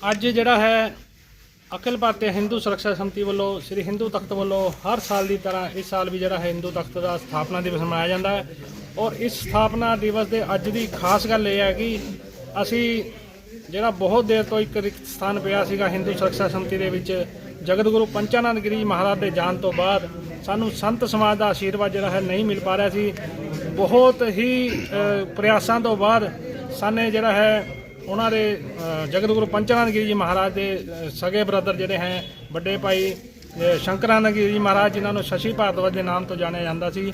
ਅੱਜ ਜਿਹੜਾ ਹੈ ਅਖਿਲ ਭਾਰਤੀ ਹਿੰਦੂ ਸੁਰੱਖਿਆ ਸਮਿਤੀ ਵੱਲੋਂ, ਸ੍ਰੀ ਹਿੰਦੂ ਤਖਤ ਵੱਲੋਂ ਹਰ ਸਾਲ ਦੀ ਤਰ੍ਹਾਂ ਇਸ ਸਾਲ ਵੀ ਜਿਹੜਾ ਹੈ ਹਿੰਦੂ ਤਖਤ ਦਾ ਸਥਾਪਨਾ ਦਿਵਸ ਮਨਾਇਆ ਜਾਂਦਾ ਹੈ। ਔਰ ਇਸ ਸਥਾਪਨਾ ਦਿਵਸ ਦੇ ਅੱਜ ਦੀ ਖਾਸ ਗੱਲ ਇਹ ਹੈ ਕਿ ਅਸੀਂ ਜਿਹੜਾ ਬਹੁਤ ਦੇਰ ਤੋਂ ਇੱਕ ਰਿਕਤ ਸਥਾਨ ਪਿਆ ਸੀਗਾ ਹਿੰਦੂ ਸੁਰੱਖਿਆ ਸਮਿਤੀ ਦੇ ਵਿੱਚ ਜਗਤ ਗੁਰੂ ਪੰਚਾਨੰਦ ਗਿਰੀ ਮਹਾਰਾਜ ਦੇ ਜਾਣ ਤੋਂ ਬਾਅਦ ਸਾਨੂੰ ਸੰਤ ਸਮਾਜ ਦਾ ਆਸ਼ੀਰਵਾਦ ਜਿਹੜਾ ਹੈ ਨਹੀਂ ਮਿਲ ਪਾ ਰਿਹਾ ਸੀ। ਬਹੁਤ ਹੀ ਪ੍ਰਯਾਸਾਂ ਤੋਂ ਬਾਅਦ ਸਾਨੇ ਜਿਹੜਾ ਹੈ ਉਹਨਾਂ ਦੇ ਅ, ਜਗਤ ਗੁਰੂ ਪੰਚਾਨੰਦ ਗਿਰੀ ਜੀ ਮਹਾਰਾਜ ਦੇ ਸਗੇ ਬ੍ਰਦਰ ਜਿਹੜੇ ਹੈ ਵੱਡੇ ਭਾਈ ਅ, ਜੀ ਮਹਾਰਾਜ ਜਿਨ੍ਹਾਂ ਨੂੰ ਸ਼ਸ਼ੀ ਭਾਰਤਵਜ ਦੇ ਨਾਮ ਤੋਂ ਜਾਣਿਆ ਜਾਂਦਾ ਸੀ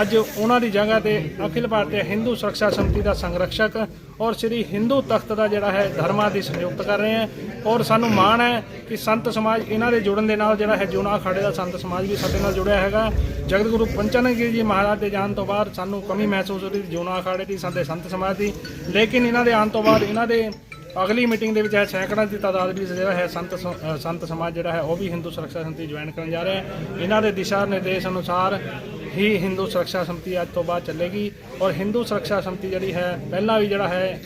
ਅੱਜ ਉਹਨਾਂ ਦੀ ਜਗ੍ਹਾ ਤੇ ਅਖਿਲ ਭਾਰਤੀ ਹਿੰਦੂ ਸੁਰੱਖਿਆ ਸੰਮਤੀ ਦਾ ਸੰਰક્ષਕ ਔਰ ਸ੍ਰੀ ਹਿੰਦੂ ਤਖਤ ਦਾ ਜਿਹੜਾ ਹੈ ਧਰਮਾਂ ਦੀ ਸੰਯੁਕਤ ਕਰ ਰਹੇ ਹੈ। ਔਰ ਸਾਨੂੰ ਮਾਣ ਹੈ ਕਿ ਸੰਤ ਸਮਾਜ ਇਹਨਾਂ ਦੇ ਜੁੜਨ ਦੇ ਨਾਲ ਜਿਹੜਾ ਹੈ ਜੂਨਾ ਅਖਾੜੇ ਦਾ ਸੰਤ ਸਮਾਜ ਵੀ ਸਾਡੇ ਨਾਲ ਜੁੜਿਆ ਹੈਗਾ। ਜਗਤ ਗੁਰੂ ਪੰਚਾਨੰਦ ਜੀ ਮਹਾਰਾਜ ਦੇ ਜਾਣ ਤੋਂ ਬਾਅਦ ਸਾਨੂੰ ਕਮੀ ਮਹਿਸੂਸ ਹੋ ਰਹੀ ਸੀ ਜੂਨਾ ਅਖਾੜੇ ਦੀ ਸਾਡੇ ਸੰਤ ਸਮਾਜ ਦੀ। ਲੇਕਿਨ ਇਹਨਾਂ ਦੇ ਆਉਣ ਤੋਂ ਬਾਅਦ ਇਹਨਾਂ ਦੇ ਅਗਲੀ ਮੀਟਿੰਗ ਦੇ ਵਿੱਚ ਹੈ ਸੈਂਕੜਾਂ ਦੀ ਤਾਦਾਦ ਵੀ ਜਿਹੜਾ ਹੈ ਸੰਤ ਸ- ਸੰਤ ਸਮਾਜ ਜਿਹੜਾ ਹੈ ਉਹ ਵੀ ਹਿੰਦੂ ਸੁਰੱਖਿਆ ਸੰਮਤੀ ਜੁਆਇਨ ਕਰਨ ਜਾ ਰਿਹਾ ਹੈ। ਇਹਨਾਂ ਦੇ ਦਿਸ਼ਾ ਨਿਰਦੇਸ਼ ਅਨੁਸਾਰ ਹੀ ਹਿੰਦੂ ਸੁਰੱਖਿਆ ਸੰਮਤੀ ਅੱਜ ਤੋਂ ਬਾਅਦ ਚੱਲੇਗੀ ਔਰ ਹਿੰਦੂ ਸੁਰੱਖਿਆ ਸੰਮਤੀ ਜਿਹੜੀ ਹੈ ਪਹਿਲਾਂ ਵੀ ਜਿਹੜਾ ਹੈ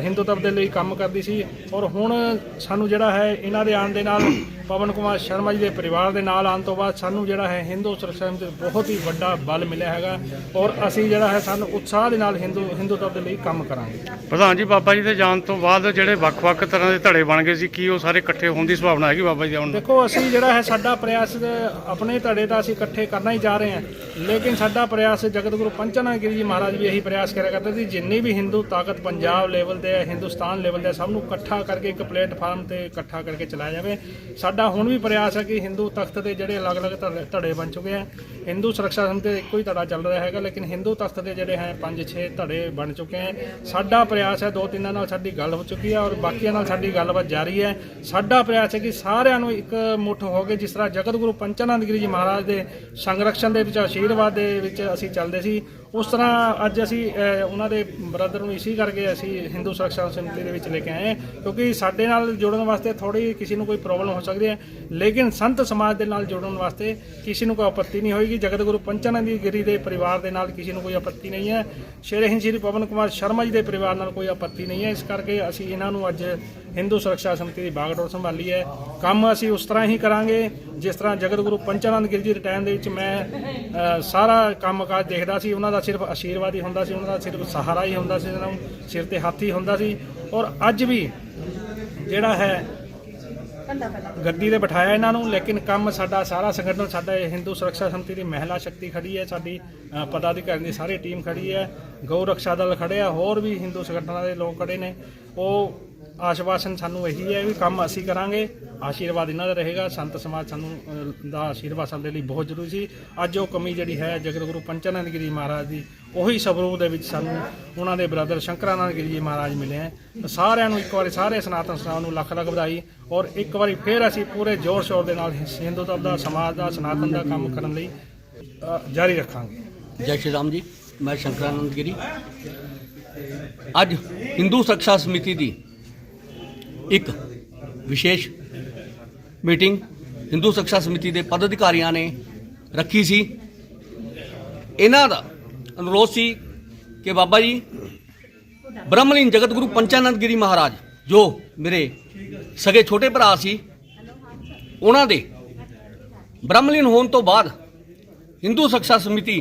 ਹਿੰਦੂਤਵ ਦੇ ਲਈ ਕੰਮ ਕਰਦੀ ਸੀ ਔਰ ਹੁਣ ਸਾਨੂੰ ਜਿਹੜਾ ਹੈ ਇਹਨਾਂ ਦੇ ਆਉਣ ਦੇ ਨਾਲ ਪਵਨ ਕੁਮਾਰ ਸ਼ਰਮਾ ਜੀ ਦੇ ਪਰਿਵਾਰ ਦੇ ਨਾਲ ਆਉਣ ਤੋਂ ਬਾਅਦ ਸਾਨੂੰ ਜਿਹੜਾ ਹੈ ਹਿੰਦੂ ਸੁਰੱਖਿਆ ਦਾ ਬਹੁਤ ਹੀ ਵੱਡਾ ਬਲ ਮਿਲਿਆ ਹੈਗਾ ਔਰ ਅਸੀਂ ਜਿਹੜਾ ਹੈ ਸਾਨੂੰ ਉਤਸ਼ਾਹ ਦੇ ਨਾਲ ਹਿੰਦੂ ਹਿੰਦੂ ਤਬ ਦੇ ਲਈ ਕੰਮ ਕਰਾਂਗੇ। ਪ੍ਰਧਾਨ ਜੀ ਬਾਬਾ ਜੀ ਦੇ ਜਾਣ ਤੋਂ ਬਾਅਦ ਜਿਹੜੇ ਵੱਖ-ਵੱਖ ਤਰ੍ਹਾਂ ਦੇ ਧੜੇ ਬਣ ਗਏ ਸੀ ਕੀ ਉਹ ਸਾਰੇ ਇਕੱਠੇ ਹੋਣ ਦੀ ਸੰਭਾਵਨਾ ਹੈਗੀ ਬਾਬਾ ਜੀ ਦੇ ਆਉਣ ਦੀ ਦੇਖੋ ਅਸੀਂ ਜਿਹੜਾ ਹੈ ਸਾਡਾ ਪ੍ਰਯਾਸ ਆਪਣੇ ਧੜੇ ਤਾਂ ਅਸੀਂ ਇਕੱਠੇ ਕਰਨਾ ਹੀ ਜਾ ਰਹੇ ਹਾਂ ਲੇਕਿਨ ਸਾਡਾ ਪ੍ਰਯਾਸ ਜਗਤ ਗੁਰੂ ਪੰਚਨਾਮ ਗਿਰੀ ਜੀ ਮਹਾਰਾਜ ਵੀ ਇਹੀ ਪ੍ਰਯਾਸ ਕਰਿਆ ਕਰਦੇ ਸੀ ਜਿੰਨੀ ਵੀ ਹਿੰਦੂ ਤਾਕਤ ਪੰਜਾਬ ਲੈਵਲ ਤੇ ਹੈ ਹਿੰਦੁਸਤਾਨ ਲੈਵਲ ਤੇ ਸਭ ਨੂੰ ਇਕੱਠਾ ਕਰਕੇ ਇੱਕ ਪਲੇਟਫਾਰਮ ਤੇ ਇਕੱਠਾ ਕਰਕੇ ਚਲਾਇਆ ਜਾਵੇ ਸਾਡਾ ਸਾਡਾ ਹੁਣ ਵੀ ਪ੍ਰਯਾਸ ਹੈ ਕਿ ਹਿੰਦੂ ਤਖਤ ਦੇ ਜਿਹੜੇ ਅਲੱਗ-ਅਲੱਗ ਧੜੇ- ਧੜੇ ਬਣ ਚੁੱਕੇ ਆ ਹਿੰਦੂ ਸੁਰੱਖਿਆ ਸੰਮਤੀ ਦਾ ਇੱਕੋ ਹੀ ਧੜਾ ਚੱਲ ਰਿਹਾ ਹੈਗਾ, ਲੇਕਿਨ ਹਿੰਦੂ ਤਖਤ ਦੇ ਜਿਹੜੇ ਹੈ 5-6 ਧੜੇ ਬਣ ਚੁੱਕੇ ਹੈ। ਸਾਡਾ ਪ੍ਰਯਾਸ ਹੈ ਦੋ ਤਿੰਨਾਂ ਨਾਲ ਸਾਡੀ ਗੱਲ ਹੋ ਚੁੱਕੀ ਹੈ ਔਰ ਬਾਕੀਆਂ ਨਾਲ ਸਾਡੀ ਗੱਲਬਾਤ ਜਾਰੀ ਹੈ। ਸਾਡਾ ਪ੍ਰਯਾਸ ਹੈ ਕਿ ਸਾਰਿਆਂ ਨੂੰ ਇੱਕ ਮੁੱਠ ਹੋ ਕੇ ਜਿਸ ਤਰ੍ਹਾਂ ਜਗਤ ਗੁਰੂ ਪੰਚਾਨੰਦ ਗਿਰੀ ਜੀ ਮਹਾਰਾਜ ਦੇ ਸੰਰਕਸ਼ਣ ਦੇ ਵਿੱਚ, ਆਸ਼ੀਰਵਾਦ ਦੇ ਵਿੱਚ ਅਸੀਂ ਚੱਲਦੇ ਸੀ ਉਸ ਤਰ੍ਹਾਂ ਅੱਜ ਅਸੀਂ ਉਹਨਾਂ ਦੇ ਬ੍ਰਦਰ ਨੂੰ ਇਸੀ ਕਰਕੇ ਅਸੀਂ ਹਿੰਦੂ ਸੁਰੱਖਿਆ ਸਮਿਤੀ ਦੇ ਵਿੱਚ ਲੈ ਕੇ ਆਏ ਹਾਂ, ਕਿਉਂਕਿ ਸਾਡੇ ਨਾਲ ਜੁੜਨ ਵਾਸਤੇ ਥੋੜੀ ਕਿਸੇ ਨੂੰ ਕੋਈ ਪ੍ਰੋਬਲਮ ਹੋ ਸਕਦੀ ਹੈ, ਲੇਕਿਨ ਸੰਤ ਸਮਾਜ ਦੇ ਨਾਲ ਜੁੜਨ ਵਾਸਤੇ ਕਿਸੇ ਨੂੰ ਕੋਈ ਆਪੱਤੀ ਨਹੀਂ ਹੋਏਗੀ। ਜਗਤ ਗੁਰੂ ਪੰਚਾਨੰਦ ਗਿਰੀ ਦੇ ਪਰਿਵਾਰ ਦੇ ਨਾਲ ਕਿਸੇ ਨੂੰ ਕੋਈ ਆਪੱਤੀ ਨਹੀਂ ਹੈ। ਸ਼ੇਰ ਹਿੰਦ ਸ਼੍ਰੀ ਪਵਨ ਕੁਮਾਰ ਸ਼ਰਮਾ ਜੀ ਦੇ ਪਰਿਵਾਰ ਨਾਲ ਕੋਈ ਆਪੱਤੀ ਨਹੀਂ ਹੈ। ਇਸ ਕਰਕੇ ਅਸੀਂ ਇਹਨਾਂ ਨੂੰ ਅੱਜ ਹਿੰਦੂ ਸੁਰੱਖਿਆ ਸਮਿਤੀ ਦੀ ਬਾਗਡੋਰ ਸੰਭਾਲੀ ਹੈ। ਕੰਮ ਅਸੀਂ ਉਸ ਤਰ੍ਹਾਂ ਹੀ ਕਰਾਂਗੇ ਜਿਸ ਤਰ੍ਹਾਂ ਜਗਤ ਗੁਰੂ ਪੰਚਾਨੰਦ ਗਿਰੀ ਜੀ ਦੇ ਟਾਈਮ ਦੇ ਵਿੱਚ ਮੈਂ ਅ, ਸਾਰਾ ਕੰਮਕਾਜ ਦੇਖਦਾ ਸੀ। ਉਹਨਾਂ ਦਾ ਸਿਰਫ ਆਸ਼ੀਰਵਾਦ ਹੀ ਹੁੰਦਾ ਸੀ। ਉਹਨਾਂ ਦਾ ਸਿਰਫ ਸਹਾਰਾ ਹੀ ਹੁੰਦਾ ਸੀ ਉਹਨਾਂ ਨੂੰ। ਸਿਰ ਤੇ ਹੱਥ ਹੀ ਹੁੰਦਾ ਸੀ। ਔਰ ਅੱਜ ਵੀ ਜਿਹੜਾ ਹੈ ਗੱਦੀ ਤੇ ਬਿਠਾਇਆ ਇਹਨਾਂ ਨੂੰ ਲੇਕਿਨ ਕੰਮ ਸਾਡਾ ਸਾਰਾ ਸੰਗਠਨ ਸਾਡਾ ਹਿੰਦੂ ਸੁਰੱਖਿਆ ਸਮਿਤੀ ਦੀ ਮਹਿਲਾ ਸ਼ਕਤੀ ਖੜੀ ਹੈ। ਸਾਡੀ ਅ, ਪਦਾਧਿਕਾਰੀ ਦੀ ਸਾਰੀ ਟੀਮ ਖੜੀ ਹੈ। ਗਊ ਰਕਸ਼ਾ ਦਲ ਖੜੇ ਆ ਹੋਰ ਵੀ ਹਿੰਦੂ ਸੰਗਠਨਾਂ ਦੇ ਲੋਕ ਖੜੇ ਨੇ। ਉਹ ਆਸ਼ਵਾਸਨ ਸਾਨੂੰ ਇਹੀ ਹੈ ਵੀ ਕੰਮ ਅਸੀਂ ਕਰਾਂਗੇ, ਆਸ਼ੀਰਵਾਦ ਇਹਨਾਂ ਦਾ ਰਹੇਗਾ, ਸੰਤ ਸਮਾਜ ਸਾਨੂੰ ਦਾ ਆਸ਼ੀਰਵਾਦ ਸਾਡੇ ਲਈ ਬਹੁਤ ਜ਼ਰੂਰੀ ਸੀ। ਅੱਜ ਉਹ ਕਮੀ ਜਿਹੜੀ ਹੈ ਜਗਤ ਗੁਰੂ ਪੰਚਾਨੰਦ ਗਿਰੀ ਮਹਾਰਾਜ ਦੀ, ਉਹੀ ਸਵਰੂਪ ਦੇ ਵਿੱਚ ਸਾਨੂੰ ਉਹਨਾਂ ਦੇ ਬ੍ਰਦਰ ਸ਼ੰਕਰਾਨੰਦ ਗਿਰੀ ਜੀ ਮਹਾਰਾਜ ਮਿਲੇ ਹੈ। ਸਾਰਿਆਂ ਨੂੰ ਇੱਕ ਵਾਰੀ, ਸਾਰੇ ਸਨਾਤਨ ਸਮਾਜ ਨੂੰ ਲੱਖ ਲੱਖ ਵਧਾਈ ਔਰ ਇੱਕ ਵਾਰੀ ਫੇਰ ਅਸੀਂ ਪੂਰੇ ਜ਼ੋਰ ਸ਼ੋਰ ਦੇ ਨਾਲ ਹਿੰਦੂ ਧਰਮ ਦਾ, ਸਮਾਜ ਦਾ, ਸਨਾਤਨ ਦਾ ਕੰਮ ਕਰਨ ਲਈ ਜਾਰੀ ਰੱਖਾਂਗੇ। ਜੈ ਸ਼੍ਰੀ ਰਾਮ ਜੀ, ਮੈਂ ਸ਼ੰਕਰਾਨੰਦ ਗਿਰੀ। ਅੱਜ ਹਿੰਦੂ ਸੁਰੱਖਿਆ ਸਮਿਤੀ ਦੀ ਇੱਕ ਵਿਸ਼ੇਸ਼ ਮੀਟਿੰਗ ਹਿੰਦੂ ਸੁਰੱਖਿਆ ਸਮਿਤੀ ਦੇ ਪਦ ਅਧਿਕਾਰੀਆਂ ਨੇ ਰੱਖੀ ਸੀ। ਇਹਨਾਂ ਦਾ ਅਨੁਰੋਧ ਸੀ ਕਿ ਬਾਬਾ ਜੀ, ਬ੍ਰਹਮਲੀਨ ਜਗਤ ਗੁਰੂ ਪੰਚਾਨੰਦ ਗਿਰੀ ਮਹਾਰਾਜ, ਜੋ ਮੇਰੇ ਸਗੇ ਛੋਟੇ ਭਰਾ ਸੀ, ਉਹਨਾਂ ਦੇ ਬ੍ਰਹਮਲੀਨ ਹੋਣ ਤੋਂ ਬਾਅਦ ਹਿੰਦੂ ਸੁਰੱਖਿਆ ਸਮਿਤੀ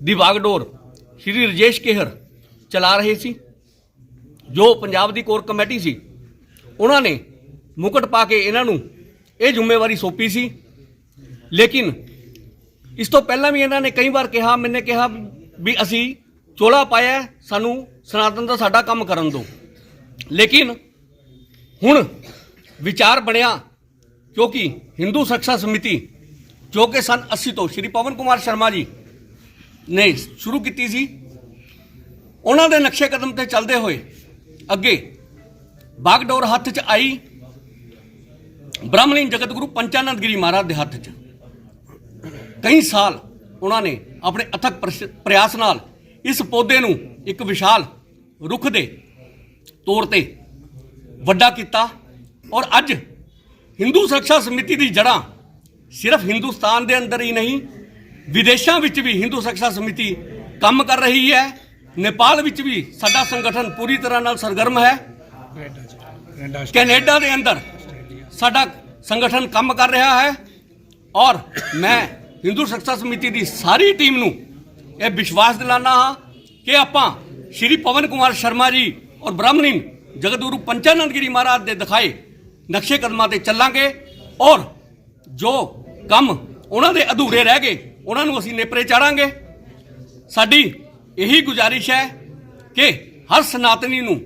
ਦੀ ਬਾਗਡੋਰ ਸ਼੍ਰੀ ਰਜੇਸ਼ ਕੇਹਰ ਚਲਾ ਰਹੇ ਸੀ, ਜੋ ਪੰਜਾਬ ਦੀ ਕੋਰ ਕਮੇਟੀ ਸੀ। ਉਹਨਾਂ ਨੇ ਮੁਕਟ ਪਾ ਕੇ ਇਹਨਾਂ ਨੂੰ ਇਹ ਜ਼ਿੰਮੇਵਾਰੀ ਸੌਂਪੀ ਸੀ। ਲੇਕਿਨ ਇਸ ਤੋਂ ਪਹਿਲਾਂ ਵੀ ਇਹਨਾਂ ਨੇ ਕਈ ਵਾਰ ਕਿਹਾ, ਮੈਨੇ ਕਿਹਾ ਵੀ ਅਸੀਂ ਚੋਲਾ ਪਾਇਆ, ਸਾਨੂੰ ਸਨਾਤਨ ਦਾ ਸਾਡਾ ਕੰਮ ਕਰਨ ਦਿਓ। ਲੇਕਿਨ ਹੁਣ ਵਿਚਾਰ ਬਣਿਆ ਕਿਉਂਕਿ ਹਿੰਦੂ ਸੁਰੱਖਿਆ ਸਮਿਤੀ, ਜੋ ਕਿ ਸਨ 80 ਤੋਂ ਸ਼੍ਰੀ ਪਵਨ ਕੁਮਾਰ ਸ਼ਰਮਾ ਜੀ ਨੇ ਸ਼ੁਰੂ ਕੀਤੀ ਸੀ, ਉਹਨਾਂ ਦੇ ਨਕਸ਼ੇ ਕਦਮ ਤੇ ਚੱਲਦੇ ਹੋਏ ਅੱਗੇ ਬਾਗਡੋਰ ਹੱਥ 'ਚ ਆਈ ਬ੍ਰਹਮਲੀਨ ਜਗਤ ਗੁਰੂ ਪੰਚਾਨੰਦ ਗਿਰੀ ਮਹਾਰਾਜ ਦੇ ਹੱਥ 'ਚ। ਕਈ ਸਾਲ ਉਹਨਾਂ ਨੇ ਆਪਣੇ ਅਥਕ ਪ੍ਰਸ਼- ਪ੍ਰਯਾਸ ਨਾਲ ਇਸ ਪੌਦੇ ਨੂੰ ਇੱਕ ਵਿਸ਼ਾਲ ਰੁੱਖ ਦੇ ਤੌਰ ਤੇ ਵੱਡਾ ਕੀਤਾ ਔਰ ਅੱਜ ਹਿੰਦੂ ਸੁਰੱਖਿਆ ਸਮਿਤੀ ਦੀ ਜੜ੍ਹਾਂ ਸਿਰਫ ਹਿੰਦੁਸਤਾਨ ਦੇ ਅੰਦਰ ਹੀ ਨਹੀਂ, ਵਿਦੇਸ਼ਾਂ ਵਿੱਚ ਵੀ ਹਿੰਦੂ ਸੁਰੱਖਿਆ ਸਮਿਤੀ ਕੰਮ ਕਰ ਰਹੀ ਹੈ। ਨੇਪਾਲ ਵਿੱਚ ਵੀ ਸਾਡਾ ਸੰਗਠਨ ਪੂਰੀ ਤਰ੍ਹਾਂ ਨਾਲ ਸਰਗਰਮ ਹੈ। ਕੈਨੇਡਾ ਦੇ ਅੰਦਰ ਸਾਡਾ ਸੰਗਠਨ ਕੰਮ ਕਰ ਰਿਹਾ ਹੈ ਔਰ ਮੈਂ ਹਿੰਦੂ ਸੁਰੱਖਿਆ ਸਮਿਤੀ ਦੀ ਸਾਰੀ ਟੀਮ ਨੂੰ ਇਹ ਵਿਸ਼ਵਾਸ ਦਿਲਾਨਾ ਹਾਂ ਕਿ ਆਪਾਂ ਸ਼੍ਰੀ ਪਵਨ ਕੁਮਾਰ ਸ਼ਰਮਾ ਜੀ ਔਰ ਬ੍ਰਾਹਮਣੀ ਜਗਤਗੁਰੂ ਪੰਚਾਨੰਦ ਗਿਰੀ ਮਹਾਰਾਜ ਦੇ ਦਿਖਾਏ ਨਕਸ਼ੇ ਕਦਮਾਂ ਤੇ ਚੱਲਾਂਗੇ ਔਰ ਜੋ ਕੰਮ ਉਹਨਾਂ ਦੇ ਅਧੂਰੇ ਰਹਿ ਗਏ, ਉਹਨਾਂ ਨੂੰ ਅਸੀਂ ਨੇਪਰੇ ਚਾੜਾਂਗੇ। ਸਾਡੀ ਇਹੀ ਗੁਜ਼ਾਰਿਸ਼ ਹੈ ਕਿ ਹਰ ਸਨਾਤਨੀ ਨੂੰ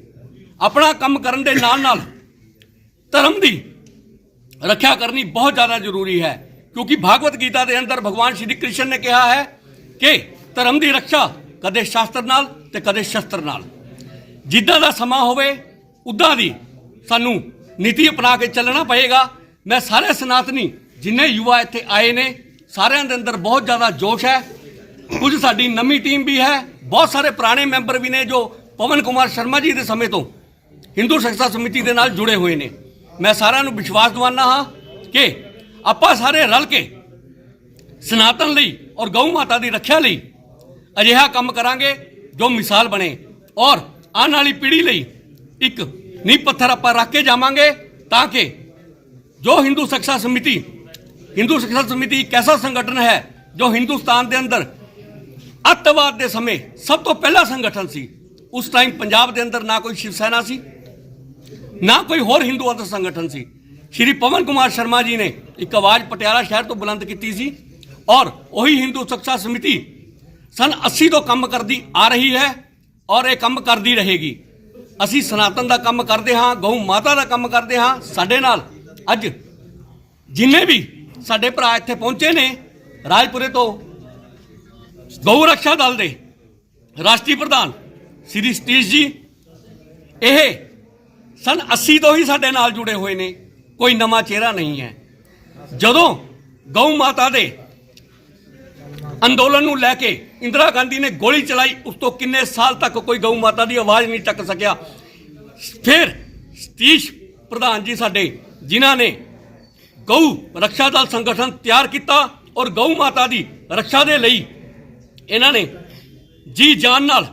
ਆਪਣਾ ਕੰਮ ਕਰਨ ਦੇ ਨਾਲ ਨਾਲ ਧਰਮ ਦੀ ਰੱਖਿਆ ਕਰਨੀ ਬਹੁਤ ਜ਼ਿਆਦਾ ਜ਼ਰੂਰੀ ਹੈ, ਕਿਉਂਕਿ ਭਾਗਵਤ ਗੀਤਾ ਦੇ ਅੰਦਰ ਭਗਵਾਨ ਸ਼੍ਰੀ ਕ੍ਰਿਸ਼ਨ ਨੇ ਕਿਹਾ ਹੈ ਕਿ ਧਰਮ ਦੀ ਰੱਖਿਆ ਕਦੇ ਸ਼ਾਸਤਰ ਨਾਲ ਤੇ ਕਦੇ ਸ਼ਸਤਰ ਨਾਲ। ਜਿੱਦਾਂ ਦਾ ਸਮਾਂ ਹੋਵੇ, ਉਦਾਂ ਦੀ ਸਾਨੂੰ ਨੀਤੀ ਅਪਣਾ ਕੇ ਚੱਲਣਾ ਪਏਗਾ। ਮੈਂ ਸਾਰੇ ਸਨਾਤਨੀ ਜਿੰਨੇ ਯੁਵਾ ਇੱਥੇ ਆਏ ਨੇ, ਸਾਰਿਆਂ ਦੇ ਅੰਦਰ ਬਹੁਤ ਜ਼ਿਆਦਾ ਜੋਸ਼ ਹੈ। ਕੁਝ ਸਾਡੀ ਨਵੀਂ ਟੀਮ ਵੀ ਹੈ, ਬਹੁਤ ਸਾਰੇ ਪੁਰਾਣੇ ਮੈਂਬਰ ਵੀ ਨੇ ਜੋ ਪਵਨ ਕੁਮਾਰ ਸ਼ਰਮਾ ਜੀ ਦੇ ਸਮੇਂ ਤੋਂ ਹਿੰਦੂ ਸੁਰੱਖਿਆ ਸਮਿਤੀ ਦੇ ਨਾਲ ਜੁੜੇ ਹੋਏ ਨੇ। ਮੈਂ ਸਾਰਿਆਂ ਨੂੰ ਵਿਸ਼ਵਾਸ ਦਿਵਾਨਾ ਹਾਂ ਕਿ ਆਪਾਂ ਸਾਰੇ ਰਲ ਕੇ ਸਨਾਤਨ ਲਈ ਔਰ ਗਊ ਮਾਤਾ ਦੀ ਰੱਖਿਆ ਲਈ ਅਜਿਹਾ ਕੰਮ ਕਰਾਂਗੇ ਜੋ ਮਿਸਾਲ ਬਣੇ ਔਰ ਆਉਣ ਵਾਲੀ ਪੀੜ੍ਹੀ ਲਈ ਇੱਕ ਨੀਂਹ ਪੱਥਰ ਆਪਾਂ ਰੱਖ ਕੇ ਜਾਵਾਂਗੇ ਤਾਂ ਕਿ ਜੋ ਹਿੰਦੂ ਸੁਰੱਖਿਆ ਸਮਿਤੀ, ਹਿੰਦੂ ਸੁਰੱਖਿਆ ਸਮਿਤੀ ਇੱਕ ਐਸਾ ਸੰਗਠਨ ਹੈ ਜੋ ਹਿੰਦੁਸਤਾਨ ਦੇ ਅੰਦਰ ਅੱਤਵਾਦ ਦੇ ਸਮੇਂ ਸਭ ਤੋਂ ਪਹਿਲਾ ਸੰਗਠਨ ਸੀ। ਉਸ ਟਾਈਮ ਪੰਜਾਬ ਦੇ ਅੰਦਰ ਨਾ ਕੋਈ ਸ਼ਿਵ ਸੈਨਾ ਸੀ ਨਾ ਕੋਈ ਹੋਰ ਹਿੰਦੂ ਅੰਦਰ ਸੰਗਠਨ ਸੀ। ਸ਼੍ਰੀ ਪਵਨ ਕੁਮਾਰ ਸ਼ਰਮਾ ਜੀ ਨੇ ਇੱਕ ਆਵਾਜ਼ ਪਟਿਆਲਾ ਸ਼ਹਿਰ ਤੋਂ ਬੁਲੰਦ ਕੀਤੀ ਸੀ ਔਰ ਉਹੀ ਹਿੰਦੂ ਸੁਰੱਖਿਆ ਸਮਿਤੀ ਸਨ 80 ਤੋਂ ਕੰਮ ਕਰਦੀ ਆ ਰਹੀ ਹੈ ਔਰ ਇਹ ਕੰਮ ਕਰਦੀ ਰਹੇਗੀ। ਅਸੀਂ ਸਨਾਤਨ ਦਾ ਕੰਮ ਕਰਦੇ ਹਾਂ, ਗਊ ਮਾਤਾ ਦਾ ਕੰਮ ਕਰਦੇ ਹਾਂ, ਸਾਡੇ ਨਾਲ ਅੱਜ ਜਿੰਨੇ ਵੀ ਸਾਡੇ ਭਰਾ ਇੱਥੇ ਪਹੁੰਚੇ ਨੇ ਰਾਜਪੁਰੇ ਤੋਂ ਗਊ ਰੱਖਿਆ ਦਲ ਦੇ ਰਾਸ਼ਟਰੀ ਪ੍ਰਧਾਨ ਸ੍ਰੀ ਸਤੀਸ਼ ਜੀ, ਇਹ ਸਨ 80 ਤੋਂ ਹੀ ਸਾਡੇ ਨਾਲ ਜੁੜੇ ਹੋਏ ਨੇ। ਕੋਈ ਨਵਾਂ ਚਿਹਰਾ ਨਹੀਂ ਹੈ। ਜਦੋਂ ਗਊ ਮਾਤਾ ਦੇ ਅੰਦੋਲਨ ਨੂੰ ਲੈ ਕੇ ਇੰਦਰਾ ਗਾਂਧੀ ਨੇ ਗੋਲੀ ਚਲਾਈ, ਉਸ ਤੋਂ ਕਿੰਨੇ ਸਾਲ ਤੱਕ ਕੋਈ ਗਊ ਮਾਤਾ ਦੀ ਆਵਾਜ਼ ਨਹੀਂ ਚੱਕ ਸਕਿਆ। ਫਿਰ ਸਤੀਸ਼ ਪ੍ਰਧਾਨ ਜੀ ਸਾਡੇ, ਜਿਨ੍ਹਾਂ ਨੇ ਗਊ ਰੱਖਿਆ ਦਲ ਸੰਗਠਨ ਤਿਆਰ ਕੀਤਾ ਔਰ ਗਊ ਮਾਤਾ ਦੀ ਰੱਖਿਆ ਦੇ ਲਈ ਇਹਨਾਂ ਨੇ ਜੀ ਜਾਨ ਨਾਲ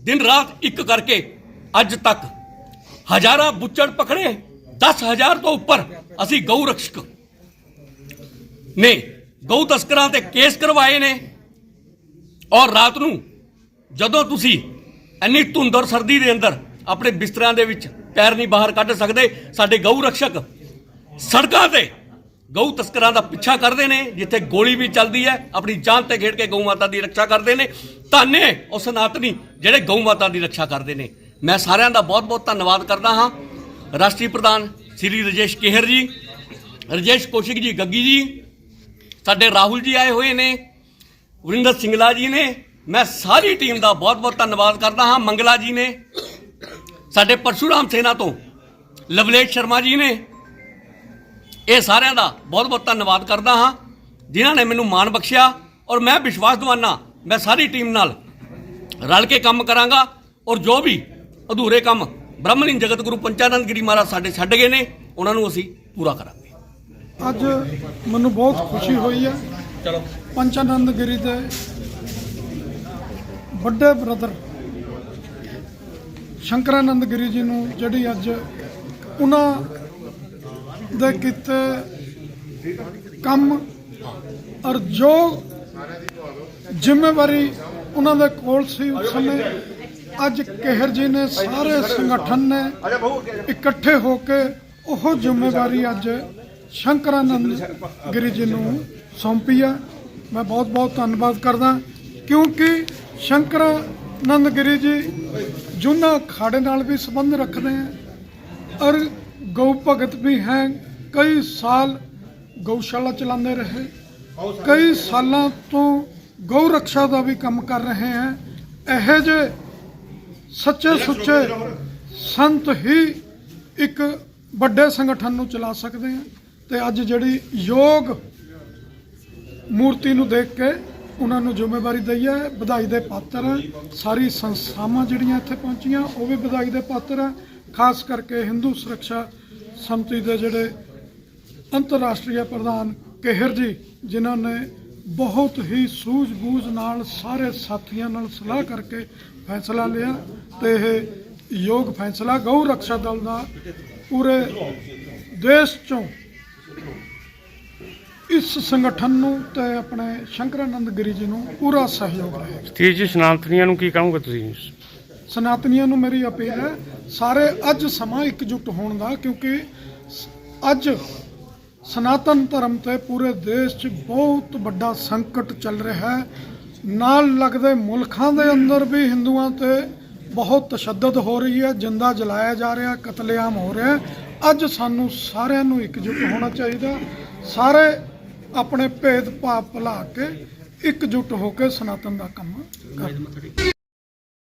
ਦਿਨ ਰਾਤ ਇੱਕ ਕਰਕੇ ਅੱਜ ਤੱਕ ਹਜ਼ਾਰਾਂ ਬੁੱਚੜ ਪਕੜੇ 10000 ਤੋਂ ਉੱਪਰ ਅਸੀਂ ਗਊ ਰਕਸ਼ਕ ਨੇ ਗਊ ਤਸਕਰਾਂ ਤੇ ਕੇਸ ਕਰਵਾਏ ਨੇ ਔਰ ਰਾਤ ਨੂੰ ਜਦੋਂ ਤੁਸੀਂ ਇੰਨੀ ਧੁੰਦਰ ਸਰਦੀ ਦੇ ਅੰਦਰ ਆਪਣੇ ਬਿਸਤਰਿਆਂ ਦੇ ਵਿੱਚ ਪੈਰ ਨਹੀਂ ਬਾਹਰ ਕੱਢ ਸਕਦੇ, ਸਾਡੇ ਗਊ ਰਕਸ਼ਕ ਸੜਕਾਂ ਤੇ ਗਊ ਤਸਕਰਾਂ ਦਾ ਪਿੱਛਾ ਕਰਦੇ ਨੇ, ਜਿੱਥੇ ਗੋਲੀ ਵੀ ਚੱਲਦੀ ਹੈ, ਆਪਣੀ ਜਾਨ ਤੇ ਖੇਡ ਕੇ ਗਊ ਮਾਤਾ ਦੀ ਰੱਖਿਆ ਕਰਦੇ ਨੇ। ਧੰਨੇ ਉਹ ਸਨਾਤਨੀ ਜਿਹੜੇ ਗਊ ਮਾਤਾ ਦੀ ਰੱਖਿਆ ਕਰਦੇ ਨੇ। ਮੈਂ ਸਾਰਿਆਂ ਦਾ ਬਹੁਤ-ਬਹੁਤ ਧੰਨਵਾਦ ਕਰਦਾ ਹਾਂ। ਰਾਸ਼ਟਰੀ ਪ੍ਰਧਾਨ ਸ੍ਰੀ ਰਜੇਸ਼ ਕੇਹਰ ਜੀ, ਰਜੇਸ਼ ਕੋਸ਼ਿਕ ਜੀ, ਗੱਗੀ ਜੀ, ਸਾਡੇ ਰਾਹੁਲ ਜੀ ਆਏ ਹੋਏ ਨੇ, ਵਰਿੰਦਰ ਸਿੰਗਲਾ ਜੀ ਨੇ, ਮੈਂ ਸਾਰੀ ਟੀਮ ਦਾ ਬਹੁਤ-ਬਹੁਤ ਧੰਨਵਾਦ ਕਰਦਾ ਹਾਂ। ਮੰਗਲਾ ਜੀ ਨੇ, ਸਾਡੇ ਪਰਸ਼ੂਰਾਮ ਸੇਨਾ ਤੋਂ, ਲਵਲੇਸ਼ ਸ਼ਰਮਾ ਜੀ ਨੇ, ਇਹ ਸਾਰਿਆਂ ਦਾ ਬਹੁਤ-ਬਹੁਤ ਧੰਨਵਾਦ ਕਰਦਾ ਹਾਂ, ਜਿਨ੍ਹਾਂ ਨੇ ਮੈਨੂੰ ਮਾਣ ਬਖਸ਼ਿਆ ਔਰ ਮੈਂ ਵਿਸ਼ਵਾਸ ਦਿਵਾਨਾ, ਮੈਂ ਸਾਰੀ ਟੀਮ ਨਾਲ ਰਲ ਕੇ ਕੰਮ ਕਰਾਂਗਾ ਔਰ ਜੋ ਵੀ ਅਧੂਰੇ ਕੰਮ। ਬ੍ਰਹਮਲੀਨ ਜਗਤ ਗੁਰੂ ਪੰਚਾਨੰਦ ਗਿਰੀ ਮਹਾਰਾਜ ਸਾਡੇ ਛੱਡ ਗਏ ਨੇ ਉਹਨਾਂ ਨੂੰ ਅਸੀਂ ਪੂਰਾ ਕਰਾਂਗੇ। ਅੱਜ ਮੈਨੂੰ ਬਹੁਤ ਖੁਸ਼ੀ ਹੋਈ ਹੈ। ਚਲੋ। ਪੰਚਾਨੰਦ ਗਿਰੀ ਦੇ ਵੱਡੇ ਬ੍ਰਦਰ ਸ਼ੰਕਰਾਨੰਦ ਗਿਰੀ ਜੀ ਨੂੰ ਜਿਹੜੀ ਅੱਜ ਉਹਨਾਂ ਦੇ ਕੀਤੇ ਕੰਮ ਔਰ ਜੋ ਜ਼ਿੰਮੇਵਾਰੀ ਉਹਨਾਂ ਦੇ ਕੋਲ ਸੀ ਉਸ ਸਮੇਂ ਅੱਜ ਕਹਿਰ ਜੀ ਨੇ ਸਾਰੇ ਸੰਗਠਨ ਨੇ ਇਕੱਠੇ ਹੋ ਕੇ ਉਹ ਜ਼ਿੰਮੇਵਾਰੀ ਅੱਜ ਸ਼ੰਕਰਾਨੰਦ ਗਿਰੀ ਜੀ ਨੂੰ ਸੌਂਪੀ ਹੈ ਮੈਂ ਬਹੁਤ ਬਹੁਤ ਧੰਨਵਾਦ ਕਰਦਾ, ਕਿਉਂਕਿ ਸ਼ੰਕਰਾਨੰਦ ਗਿਰੀ ਜੀ ਜੁਨਾ ਅਖਾੜੇ ਨਾਲ ਵੀ ਸੰਬੰਧ ਰੱਖਦੇ ਹੈ ਔਰ ਗਊ ਭਗਤ ਵੀ ਹੈ। ਕਈ ਸਾਲ ਗਊਸ਼ਾਲਾ ਚਲਾਉਂਦੇ ਰਹੇ, ਕਈ ਸਾਲਾਂ ਤੋਂ ਗਊ ਰੱਖਿਆ ਦਾ ਵੀ ਕੰਮ ਕਰ ਰਹੇ ਹੈ ਇਹੋ ਜਿਹੇ ਸੱਚੇ ਸੁੱਚੇ ਸੰਤ ਹੀ ਇੱਕ ਵੱਡੇ ਸੰਗਠਨ ਨੂੰ ਚਲਾ ਸਕਦੇ ਆ ਤੇ ਅੱਜ ਜਿਹੜੀ ਯੋਗ ਮੂਰਤੀ ਨੂੰ ਦੇਖ ਕੇ ਉਹਨਾਂ ਨੂੰ ਜ਼ਿੰਮੇਵਾਰੀ ਦਈ ਹੈ ਵਧਾਈ ਦੇ ਪਾਤਰ ਸਾਰੀ ਸੰਸਥਾਵਾਂ ਜਿਹੜੀਆਂ ਇੱਥੇ ਪਹੁੰਚੀਆਂ ਉਹ ਵੀ ਵਧਾਈ ਦੇ ਪਾਤਰ ਹੈ। ਖਾਸ ਕਰਕੇ ਹਿੰਦੂ ਸੁਰੱਖਿਆ ਸੰਮਤੀ ਦੇ ਜਿਹੜੇ ਅੰਤਰਰਾਸ਼ਟਰੀ ਪ੍ਰਧਾਨ ਕਹਿਰ ਜੀ ਜਿਨ੍ਹਾਂ ਨੇ ਬਹੁਤ ਹੀ ਸੂਝ-ਬੂਝ ਨਾਲ ਸਾਰੇ ਸਾਥੀਆਂ ਨਾਲ ਸਲਾਹ ਕਰਕੇ ਫੈਸਲਾ ਲਿਆ ਤੇ ਇਹ ਯੋਗ ਫੈਸਲਾ ਗਊ ਰੱਖਿਆ ਦਲ ਦਾ ਪੂਰੇ ਦੇਸ਼ ਚੋਂ ਇਸ ਸੰਗਠਨ ਨੂੰ ਤੇ ਆਪਣੇ ਸ਼ੰਕਰਾਨੰਦ ਗਿਰੀ ਜੀ ਨੂੰ ਪੂਰਾ ਸਹਿਯੋਗ ਰਹੇਗਾ ਸਤੀਸ਼ ਜੀ ਸਨਾਤਨੀਆਂ ਨੂੰ ਕੀ ਕਹੋਗੇ ਤੁਸੀਂ? ਸਨਾਤਨੀਆਂ ਨੂੰ ਮੇਰੀ ਅਪੀਲ ਹੈ ਸਾਰੇ ਅੱਜ ਸਮਾਂ ਇਕਜੁੱਟ ਹੋਣ ਦਾ ਕਿਉਂਕਿ ਅੱਜ ਸਨਾਤਨ ਧਰਮ ਤੇ ਪੂਰੇ ਦੇਸ਼ 'ਚ ਬਹੁਤ ਵੱਡਾ ਸੰਕਟ ਚੱਲ ਰਿਹਾ ਹੈ। ਨਾਲ ਲੱਗਦੇ ਮੁਲਕਾਂ ਦੇ ਅੰਦਰ ਵੀ ਹਿੰਦੂਆਂ ਤੇ ਬਹੁਤ ਤਸ਼ੱਦਦ ਹੋ ਰਹੀ ਹੈ। ਜਿੰਦਾ ਜਲਾਇਆ ਜਾ ਰਿਹਾ, ਕਤਲੇਆਮ ਹੋ ਰਿਹਾ ਅੱਜ ਸਾਨੂੰ ਸਾਰਿਆਂ ਨੂੰ ਇਕਜੁੱਟ ਹੋਣਾ ਚਾਹੀਦਾ। ਸਾਰੇ ਆਪਣੇ ਭੇਦ ਭਾਵ ਭੁਲਾ ਕੇ ਇਕਜੁੱਟ ਹੋ ਕੇ ਸਨਾਤਨ ਦਾ ਕੰਮ ਕਰਨ